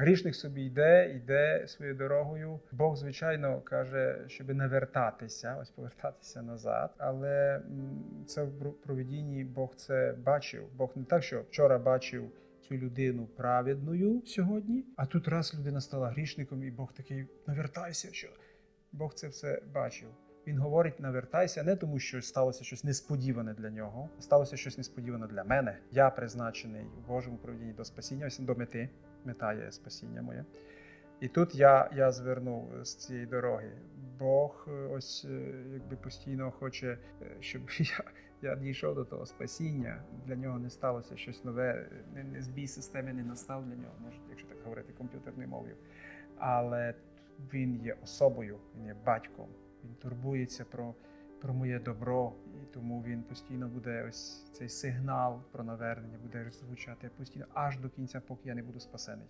Грішник собі йде, йде своєю дорогою. Бог, звичайно, каже, щоб не вертатися, ось повертатися назад. Але це в проведінні Бог це бачив. Бог не так, що вчора бачив цю людину праведною сьогодні, а тут раз людина стала грішником, і Бог такий навертайся, що Бог це все бачив. Він говорить: навертайся не тому, що сталося щось несподіване для нього. Сталося щось несподіване для мене. Я призначений у Божому проведінні до спасіння, ось до мети. Мета є спасіння моє. І тут я, я звернув з цієї дороги. Бог е, ось е, якби постійно хоче, е, щоб я, я дійшов до того спасіння. Для нього не сталося щось нове, не, не збій системи не настав для нього, може, якщо так говорити комп'ютерною мовою. Але він є особою, він є батьком, він турбується про, про моє добро, і тому він постійно буде ось цей сигнал про навернення буде звучати постійно аж до кінця, поки я не буду спасений.